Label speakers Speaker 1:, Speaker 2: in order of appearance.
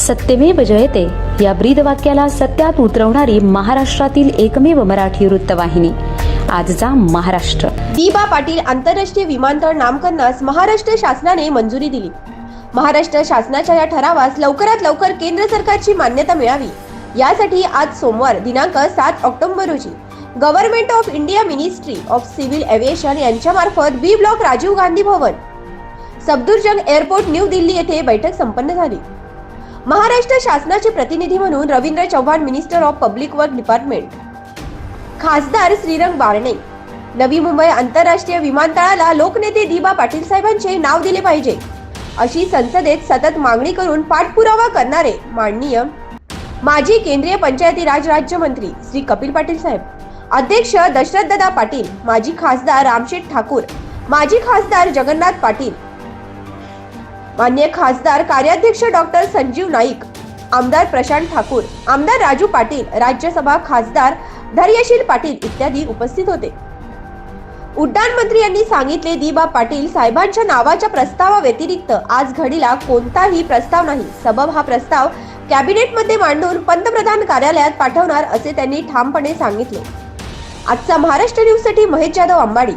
Speaker 1: सत्यमेव जयते. या ब्रीद वाक्याला सत्यात उतरवणारी महाराष्ट्रातील एकमेव मराठी वृत्तवाहिनी. आजचा महाराष्ट्र.
Speaker 2: दीबा पाटील आंतरराष्ट्रीय विमानतळ नामकरणास महाराष्ट्र शासनाने मंजुरी दिली. महाराष्ट्र शासनाच्या या ठरावास लवकरात लवकर केंद्र सरकारची मान्यता मिळावी. यासाठी आज सोमवार दिनांक सात ऑक्टोबर रोजी government of India ministry of civil aviation यांच्यामार्फत B block Rajiv Gandhi Bhavan Safdarjung airport new Delhi येथे बैठक संपन्न झाली. महाराष्ट्र शासनाचे प्रतिनिधी म्हणून Ravindra Chavan minister of public work department खासदार श्रीरंग बारणे. नवी मुंबई आंतरराष्ट्रीय विमानतळाला लोकनेते दिबा पाटील साहेबांचे नाव दिले पाहिजे. अशी संसदेत सतत मागणी करून पाठपुरावा करणारे माननीय माजी केंद्रीय पंचायती राज राज्यमंत्री श्री कपिल पाटील साहेब. अध्यक्ष दशरथदादा पाटील माजी खासदार रामशेठ ठाकूर माजी खासदार जगन्नाथ पाटील मान्य खासदार कार्याध्यक्ष डॉक्टर संजीव नाईक आमदार प्रशांत ठाकूर आमदार राजू पाटील राज्यसभा खासदार धैर्यशील पाटील इत्यादी उपस्थित होते. उड्डाण मंत्री यांनी सांगितले दिबा पाटील साहेबांच्या नावाच्या प्रस्तावा व्यतिरिक्त आज घडीला कोणताही प्रस्ताव नाही. सबब हा प्रस्ताव कॅबिनेटमध्ये मांडून पंतप्रधान कार्यालयात पाठवणार असे त्यांनी ठामपणे सांगितले. आजचा महाराष्ट्र न्यूजसाठी महेश जाधव अंबाडी.